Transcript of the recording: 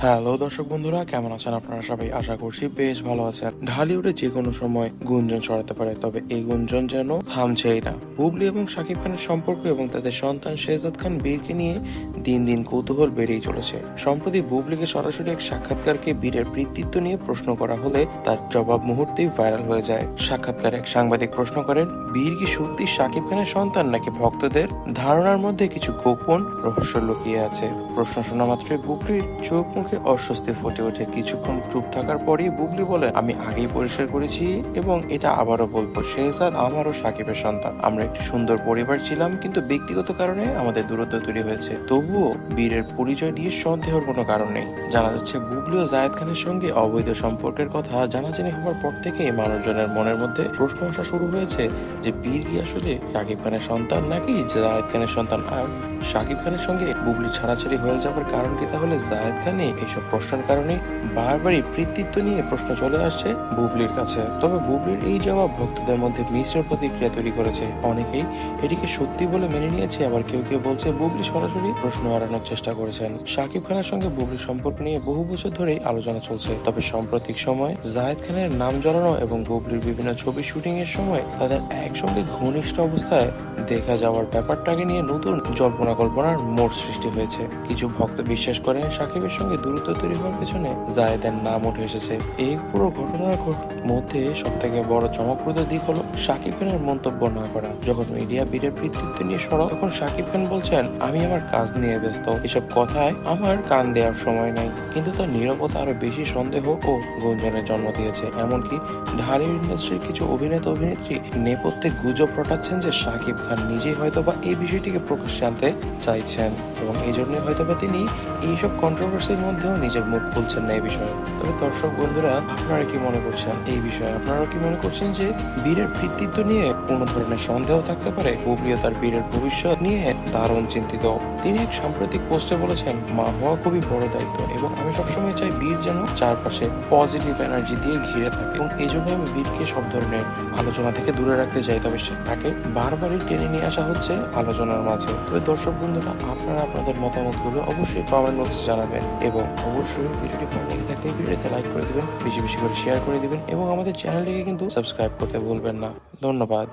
Hello দর্শক বন্ধুরা, কেমন আছেন আপনারা সবাই? আশা করছি বেশ ভালো আছেন। ঢালিউডে যে কোনো সময় গুঞ্জন ছড়াতে পারে, তবে এই গুঞ্জন যেন থামছেই না। বুবলি এবং শাকিব খানের সম্পর্ক এবং তাদের সন্তান শেহজাদ খান বীরকে নিয়ে দিন দিন কৌতূহল বেড়েই চলেছে। সম্প্রতি বুবলিকে সরাসরি এক সাক্ষাৎকারকে বীরের কৃতিত্ব নিয়ে প্রশ্ন করা হলে তার জবাব মুহূর্তেই ভাইরাল হয়ে যায়। সাক্ষাৎকার এক সাংবাদিক প্রশ্ন করেন, বীর কি সত্যি শাকিব খানের সন্তান নাকি ভক্তদের? ধারণার মধ্যে কিছু গোপন রহস্য লুকিয়ে আছে। প্রশ্ন শোনা মাত্রই বুবলির চোখ অস্বস্তি ফুটে ওঠে। কিছুক্ষণ চুপ থাকার পরই বুবলি বলেন আমি আগেই পরিষ্কার করেছি এবং এটা আবারও বলব। শেহজাদ আমারও সাকিবের সন্তান। আমরা একটি সুন্দর পরিবার ছিলাম, কিন্তু ব্যক্তিগত কারণে আমাদের দূরত্ব তৈরি হয়েছে। তবুও বীরের পরিচয় নিয়ে সন্দেহের কোনো কারণ নেই। জানা যাচ্ছে, বুবলি ও জায়েদ খানের সঙ্গে অবৈধ সম্পর্কের কথা জানাজানি হওয়ার পর থেকেই মানুষজনের মনের মধ্যে প্রশ্ন আসা শুরু হয়েছে যে বীর কি আসলে শাকিব খানের সন্তান নাকি জায়েদ খানের সন্তান? আর শাকিব খানের সঙ্গে বুবলি ছাড়াছাড়ি হয়ে যাওয়ার কারণ কি? তাহলে জায়েদ খানই এইসব প্রশ্নের কারণে বারবারই কৃতিত্ব নিয়ে প্রশ্ন চলে আসছে বুবলির কাছে। তবে বুবলির এই জবাব ভক্তদের মধ্যে মিশ্র প্রতিক্রিয়া তৈরি করেছে। অনেকেই এটিকে সত্যি বলে মেনে নিয়েছে, আবার কেউ কেউ বলছে বুবলি সরাসরি প্রশ্ন এড়ানোর চেষ্টা করেছেন। শাকিব খানের সঙ্গে বুবলির সম্পর্ক নিয়ে বহু বছর ধরেই আলোচনা চলছে। তবে সাম্প্রতিক সময় জায়েদ খানের নাম জড়ানো এবং বুবলির বিভিন্ন ছবি শুটিং এর সময় তাদের একসঙ্গে ঘনিষ্ঠ অবস্থায় দেখা যাওয়ার ব্যাপারটাকে নিয়ে নতুন জল্পনা কল্পনার মোড় সৃষ্টি হয়েছে। কিছু ভক্ত বিশ্বাস করেন সাকিবের সঙ্গে দূরত্ব তৈরি হওয়ার পেছনে জায়েদের নাম উঠে এসেছে। এই পুরো ঘটনার মধ্যে সব থেকে বড় চমকপ্রদ দিক হলো সাকিব খানের মন্তব্য না করা। যখন মিডিয়া বীরের কৃতিত্ব নিয়ে সরব তখন সাকিব খান বলছেন, আমি আমার কাজ নিয়ে ব্যস্ত। এসব কথায় আমার কান দেওয়ার সময় নাই। কিন্তু তার নীরবতা আরও বেশি সন্দেহ ও গুঞ্জনের জন্ম দিয়েছে। এমনকি ঢালিউড ইন্ডাস্ট্রির কিছু অভিনেতা, অভিনেত্রী নেপথ্যে গুজব রটাচ্ছেন যে সাকিব খান নিজেই হয়তোবা এই বিষয়টিকে প্রকাশ্যে আনতে চাইছেন। এবং এই জন্যই হয়তোবা তিনি এইসব কন্ট্রোভার্সির মধ্যেও নিজের মুখ খুলছেন না এই বিষয়ে। তবে দর্শক বন্ধুরা, আপনারা কি মনে করছেন এই বিষয়ে? আপনারা কি মনে করছেন যে বীরের কৃতিত্ব নিয়ে কোনো ধরনের সন্দেহ থাকতে পারে? বুবলি তার বীরের ভবিষ্যৎ নিয়ে দারুণ চিন্তিত। তিনি এক সাম্প্রতিক পোস্টে বলেছেন, মা হওয়া খুবই বড় দায়িত্ব এবং আমি সবসময় চাই বীর যেন চারপাশে পজিটিভ এনার্জি দিয়ে ঘিরে থাকে এবং এই জন্য আমি বীরকে সব ধরনের আলোচনা থেকে দূরে রাখতে চাই। তবে তাকে বারবারই টেনে নিয়ে আসা হচ্ছে আলোচনার মাঝে। তবে দর্শক বন্ধুরা, আপনারা আপনাদের মতামতগুলো অবশ্যই কমেন্ট বক্সে জানাবেন এবং অবশ্যই ভিডিওটি ভালো লেগে থাকলে ভিডিওতে লাইক করে দিবেন, বেশি বেশি করে শেয়ার করে দিবেন, এবং আমাদের চ্যানেলটিকে কিন্তু সাবস্ক্রাইব করতে ভুলবেন না। ধন্যবাদ।